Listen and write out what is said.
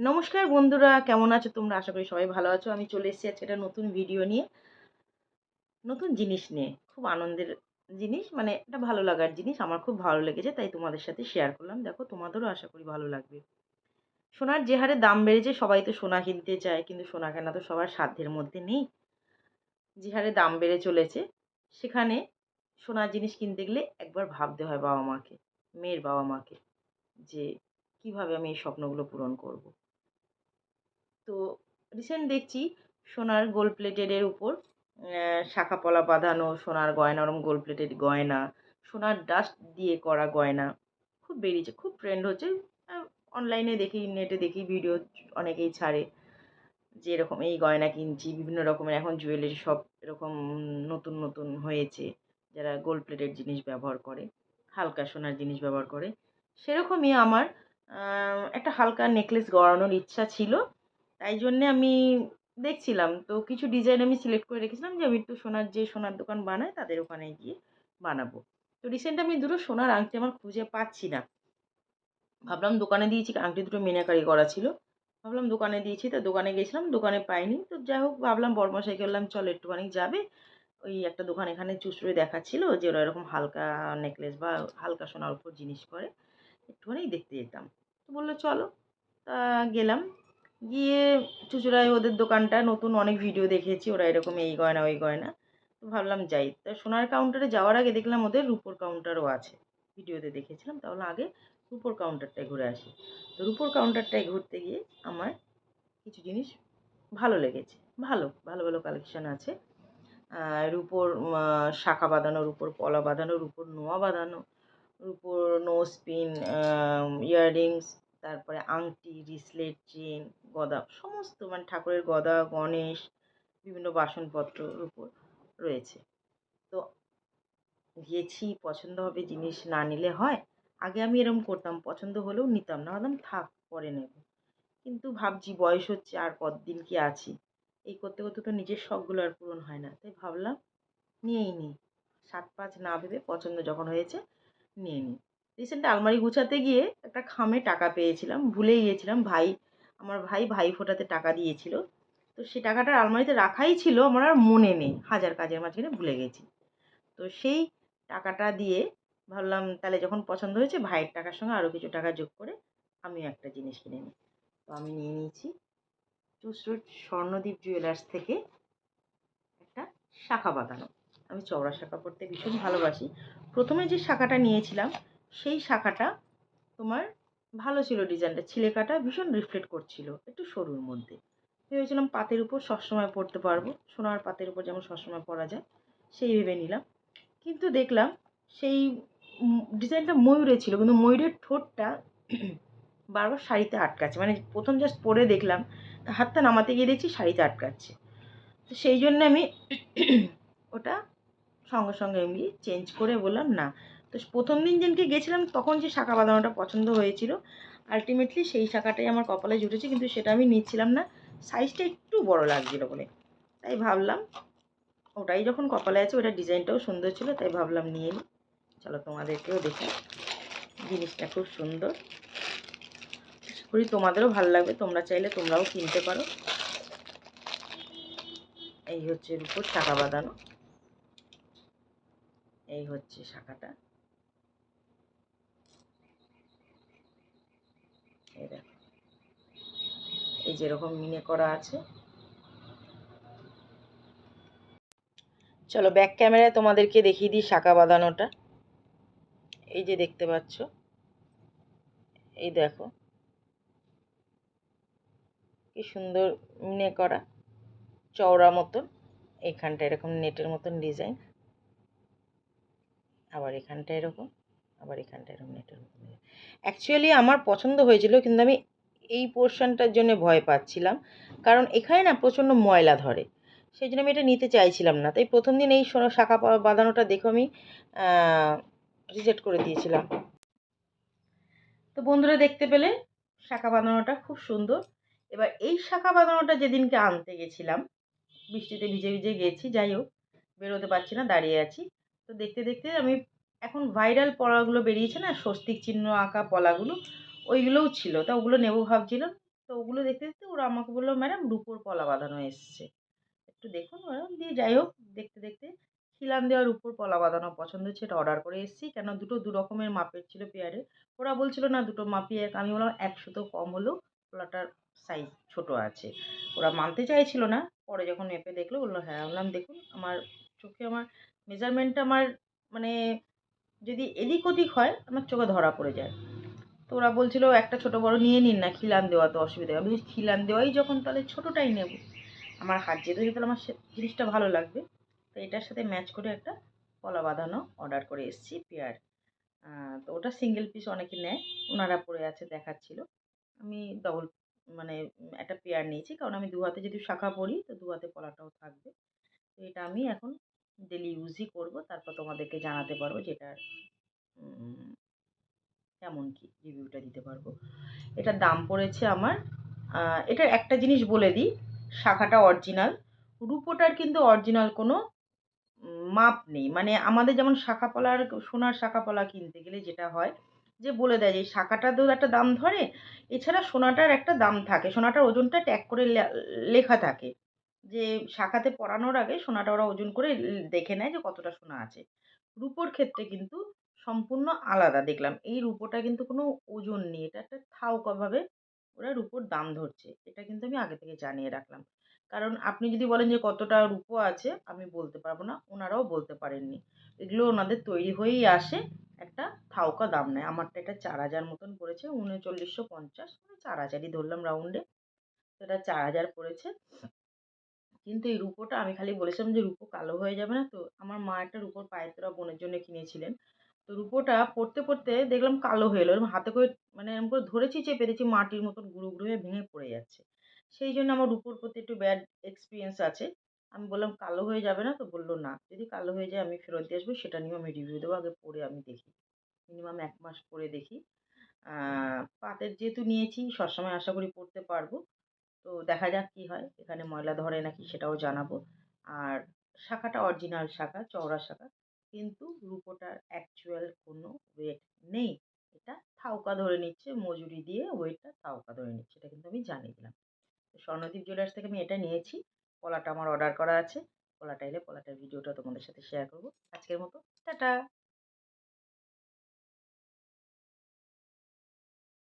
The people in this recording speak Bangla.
নমস্কার বন্ধুরা, কেমন আছো তোমরা? আশা করি সবাই ভালো আছো। আমি চলে এসেছি আজকে একটা নতুন ভিডিও নিয়ে। নতুন জিনিস নিয়ে। খুব আনন্দের জিনিস মানে একটা ভালো লাগার জিনিস। আমার খুব ভালো লেগেছে, তাই তোমাদের সাথে শেয়ার করলাম। দেখো, তোমাদেরও আশা করি ভালো লাগবে। সোনার যে হারে দাম বেড়েছে, সবাই তো সোনা কিনতে চায়, কিন্তু সোনা কেনা তো সবার সাধ্যের মধ্যে নেই। যে হারে দাম বেড়ে চলেছে, সেখানে সোনার জিনিস কিনতে গেলে একবার ভাবতে হয় বাবা মাকে মেয়ের বাবা মাকে যে কীভাবে আমি এই স্বপ্নগুলো পূরণ করব। তো রিসেন্ট দেখছি সোনার গোল্ড প্লেটেডের উপর শাখা পলা বাঁধানো, সোনার গয়না, ওরম গোল্ড প্লেটেড গয়না, সোনার ডাস্ট দিয়ে করা গয়না, খুব বেরিয়েছে, খুব ট্রেন্ড হচ্ছে। অনলাইনে দেখি নেটে দেখি ভিডিও অনেকেই ছাড়ে যে এরকম এই গয়না কিনছি, বিভিন্ন রকমের, এখন জুয়েলারি সব এরকম নতুন নতুন হয়েছে, যারা গোল্ড প্লেটেড জিনিস ব্যবহার করে, হালকা সোনার জিনিস ব্যবহার করে, সেরকমই আমার একটা হালকা নেকলেস গড়ানোর ইচ্ছা ছিল। তাই জন্যে আমি দেখছিলাম। তো কিছু ডিজাইন আমি সিলেক্ট করে রেখেছিলাম যে, আমি একটু সোনার যে সোনার দোকান বানায় তাদের ওখানে গিয়ে বানাবো। তো রিসেন্ট আমি দুটো সোনার আংটি আমার খুঁজে পাচ্ছি না। ভাবলাম দোকানে দিয়েছি, আংটি দুটো মিনাকারি করা ছিল। ভাবলাম দোকানে দিয়েছি, তা দোকানে গেছিলাম, দোকানে পাইনি। তো যাই হোক, ভাবলাম বর্মশাই করলাম চল একটুখানি যাবে। ওই একটা দোকান এখানে চুচড়ে দেখাচ্ছিল যে, ওরা এরকম হালকা নেকলেস বা হালকা সোনার উপর জিনিস করে একটুখানি দেখতে যেতাম। তো বলল, চলো। তা গেলাম। গিয়ে চুচুড়ায় ওদের দোকানটা, নতুন অনেক ভিডিও দেখেছি, ওরা এরকম এই গয়না, ওই গয়না। তো ভাবলাম যাই। তা সোনার কাউন্টারে যাওয়ার আগে দেখলাম ওদের রুপোর কাউন্টারও আছে। ভিডিওতে দেখেছিলাম, তাহলে আগে রুপোর কাউন্টারটায় ঘুরে আসি। তো রুপোর কাউন্টারটায় ঘুরতে গিয়ে আমার কিছু জিনিস ভালো লেগেছে। ভালো ভালো ভালো কালেকশান আছে। রুপোর শাখা বাঁধানো, রুপোর পলা বাঁধানো, রুপোর নোয়া বাঁধানো, রুপোর নোজ পিন ইয়াররিংস তারপরে আংটি রিসলেট চেন গদা, সমস্ত মানে ঠাকুরের গদা, গণেশ, বিভিন্ন বাসনপত্রর উপর রয়েছে। তো গিয়েছি পছন্দ হবে জিনিস না নিলে হয়। আগে আমি এরকম করতাম, পছন্দ হলেও নিতাম না। ভাবতাম থাক, পরে নেব। কিন্তু ভাবছি, বয়স হচ্ছে, আর কতদিন কি আছি? এই করতে করতে তো নিজের শখগুলো আর পূরণ হয় না। তাই ভাবলাম, নিয়েই নিই। সাত পাঁচ না ভেবে পছন্দ যখন হয়েছে, নিয়ে নিই। রিসেন্ট আলমারি গুছাতে গিয়ে একটা খামে টাকা পেয়েছিলাম, ভুলে গিয়েছিলাম। ভাই, আমার ভাই ভাই ফোটাতে টাকা দিয়েছিল। তো সে টাকাটা আলমারিতে রাখাই ছিল, আমার আর মনে নেই। হাজার কাজের মাঝখানে ভুলে গেছি। তো সেই টাকাটা দিয়ে ভাবলাম, তাহলে যখন পছন্দ হয়েছে, ভাইয়ের টাকার সঙ্গে আরও কিছু টাকা যোগ করে আমিও একটা জিনিস কিনে নিই। তো আমি নিয়ে নিয়েছি চুসরুট স্বর্ণদ্বীপ জুয়েলার্স থেকে একটা শাখা বাঁধানো। আমি চওড়া শাখা পরতে ভীষণ ভালোবাসি। প্রথমে যে শাখাটা নিয়েছিলাম সেই শাখাটা তোমার ভালো ছিল ডিজাইনটা। ছিলে কাটা ভীষণ রিফ্লেক্ট করছিল, একটু সরুর মধ্যে। ভেবেছিলাম পাতের উপর সবসময় পরতে পারব, সোনার পাতের উপর যেমন সবসময় পরা যায়, সেই ভেবে নিলাম। কিন্তু দেখলাম সেই ডিজাইনটা ময়ূরে ছিল, কিন্তু ময়ূরের ঠোঁটটা বারবার শাড়িতে আটকাচ্ছে। মানে প্রথম জাস্ট পরে দেখলাম হাতটা নামাতে গিয়ে দেখছি শাড়িতে আটকাচ্ছে। তো সেই জন্য আমি ওটা সঙ্গে সঙ্গে এমনি চেঞ্জ করে বললাম, না তো প্রথম দিন যেদিনকে গেছিলাম, তখন যে শাঁখা বাঁধানোটা পছন্দ হয়েছিল আলটিমেটলি সেই শাঁখাটাই আমার কপালে জুটেছে, কিন্তু সেটা আমি নিচ্ছিলাম না। সাইজটা একটু বড় লাগছিল বলে। তাই ভাবলাম, ওটাই যখন কপালে আছে, ওটার ডিজাইনটাও সুন্দর ছিল, তাই ভাবলাম নিয়ে নিই চলো তোমাদেরকেও দেখি, জিনিসটা খুব সুন্দর। করি তোমাদেরও ভালো লাগবে, তোমরা চাইলে তোমরাও কিনতে পারো। এই হচ্ছে রূপোর শাখা বাঁধানো। এই হচ্ছে শাখাটা। এই দেখো। এই যেরকম মিনে করা আছে। চলো ব্যাক ক্যামেরায় তোমাদেরকে দেখিয়ে দিই শাখা বাঁধানোটা। এই যে দেখতে পাচ্ছ। এই দেখো। কি সুন্দর মিনে করা। চওড়া মতন। এখানটা এরকম নেটের মতন ডিজাইন আবার এখানটা এরকম। আবার এখানটা এরকম নেটের অ্যাকচুয়ালি আমার পছন্দ হয়েছিল, কিন্তু আমি এই পোর্শনটার জন্য ভয় পাচ্ছিলাম। কারণ এখানে না প্রচণ্ড ময়লা ধরে। সেই জন্য আমি এটা নিতে চাইছিলাম না। তাই প্রথম দিন এই শাখা বাঁধানোটা দেখো আমি রিজেক্ট করে দিয়েছিলাম। তো বন্ধুরা দেখতে পেলে, শাখা বাঁধানোটা খুব সুন্দর। এবার এই শাখা বাঁধানোটা যেদিনকে আনতে গেছিলাম, বৃষ্টিতে ভিজে ভিজে গেছি, যাই হোক, বেরোতে পারছি না, দাঁড়িয়ে আছি। তো দেখতে দেখতে আমি এখন ভাইরাল পলাগুলো বেরিয়েছে না, স্বস্তিক চিহ্ন আঁকা পলাগুলো, ওইগুলোও ছিল। তা ওগুলো নেব ভাবছিলাম তো ওগুলো দেখতে দেখতে ওরা আমাকে বলল, ম্যাডাম, রুপোর পলা বাঁধানো এসছে। একটু দেখুন ম্যাডাম, দিয়ে যাই হোক, দেখতে দেখতে খিলান দেওয়ার উপর পলা বাঁধানো পছন্দ হচ্ছে এটা অর্ডার করে এসেছি। কেন দুটো দু রকমের মাপের ছিল পেয়ারে ওরা বলছিল, না, দুটো মাপই এক। আমি বললাম, একশো তো কম হলেও পলাটার সাইজ ছোট আছে। ওরা মানতে চাইছিল না। পরে যখন মেপে দেখল, বলল হ্যাঁ বললাম, দেখুন, আমার চোখে আমার মেজারমেন্টটা আমার মানে যদি এদিক ওদিক হয়, আমার চোখে ধরা পড়ে যায়। তো ওরা বলছিল, একটা ছোট বড় নিয়ে নিন না, খিলান দেওয়া তো অসুবিধা হবে। খিলান দেওয়াই যখন তাহলে ছোটোটাই নেব। আমার হাত যেতে যেতে আমার জিনিসটা ভালো লাগবে। তো এটার সাথে ম্যাচ করে একটা কলা বাঁধানো অর্ডার করে এসেছি, পেয়ার। তো ওটা সিঙ্গেল পিস অনেকে নেয়, ওনারা পরে আছে দেখাচ্ছিল। আমি ডবল মানে একটা পেয়ার নিয়েছি, কারণ আমি দু হাতে যদি শাখা পরি, তো দু হাতে পলাটাও থাকবে। তো এটা আমি এখন ডেলি ইউজই করব, তারপর তোমাদেরকে জানাতে পারব যেটার কেমন কি রিভিউটা দিতে পারব। এটার দাম পড়েছে আমার এটার একটা জিনিস বলে দিই, শাখাটা অরিজিনাল রূপোটার কিন্তু অরিজিনাল কোনো মাপ নেই। মানে আমাদের যেমন শাখা পলার সোনার শাখা পলা কিনতে গেলে যেটা হয়, যে বলে দেয় যে শাখাটাতেও একটা দাম ধরে, এছাড়া সোনাটার একটা দাম থাকে। সোনাটার ওজনটা ট্যাগ করে লেখা থাকে। যে শাখাতে পরানোর আগে সোনাটা ওরা ওজন করে দেখে নেয় যে কতটা সোনা আছে। রূপোর ক্ষেত্রে কিন্তু সম্পূর্ণ আলাদা। দেখলাম এই রূপোটা কিন্তু কোনো ওজন নেই। এটা একটা থাউকাভাবে ওরা রূপোর দাম ধরছে। এটা কিন্তু আমি আগে থেকে জানিয়ে রাখলাম। কারণ আপনি যদি বলেন যে কতটা রূপো আছে, আমি বলতে পারব না। ওনারাও বলতে পারেননি। এগুলো ওনাদের তৈরি হয়েই আসে। একটা থাউকা দাম নেয়। আমারটা এটা চার হাজার মতন পড়েছে। উনচল্লিশশো পঞ্চাশ। মানে চার হাজারই ধরলাম রাউন্ডে। এটা চার হাজার পড়েছে। কিন্তু এই রুপোটা আমি খালি বলেছিলাম যে রুপো কালো হয়ে যাবে না। তো আমার মা একটা রুপোর পায়ের তোরা বোনের জন্য কিনেছিলেন। তো রুপোটা পড়তে পড়তে দেখলাম কালো হয়ে এলো। এরকম হাতে করে মানে এরকম করে ধরেছি, চেপে দেখছি মাটির মতন গুঁড়ো গুঁড়ো হয়ে ভেঙে পড়ে যাচ্ছে। সেই জন্য আমার রুপোর প্রতি একটু ব্যাড এক্সপিরিয়েন্স আছে। আমি বললাম, কালো হয়ে যাবে না? তো বলল, না, যদি কালো হয়ে যায় আমি ফেরত দিয়ে আসব। সেটা নিয়েও আমি রিভিউ দেবো। আগে পরে আমি দেখি। মিনিমাম এক মাস পরে দেখি। পাতের যেহেতু নিয়েছি, সবসময় আশা করি পড়তে পারব। তো দেখা যাক কি হয়। এখানে ময়লা ধরে নাকি সেটাও জানাব। আর শাখাটা অরিজিনাল শাখা, চওড়া শাখা। কিন্তু রূপোটার অ্যাকচুয়াল কোনো ওয়েট নেই। এটা থাউকা ধরে নিচ্ছে, মজুরি দিয়ে ওয়েটটা থাউকা ধরে নিচ্ছে। এটা কিন্তু আমি জানিয়ে দিলাম। তো স্বর্ণদীপ জুয়েলার্স থেকে আমি এটা নিয়েছি। পলাটা আমার অর্ডার করা আছে। পলাটা এলে পলাটার ভিডিওটা তোমাদের সাথে শেয়ার করব। আজকের মতো, টাটা!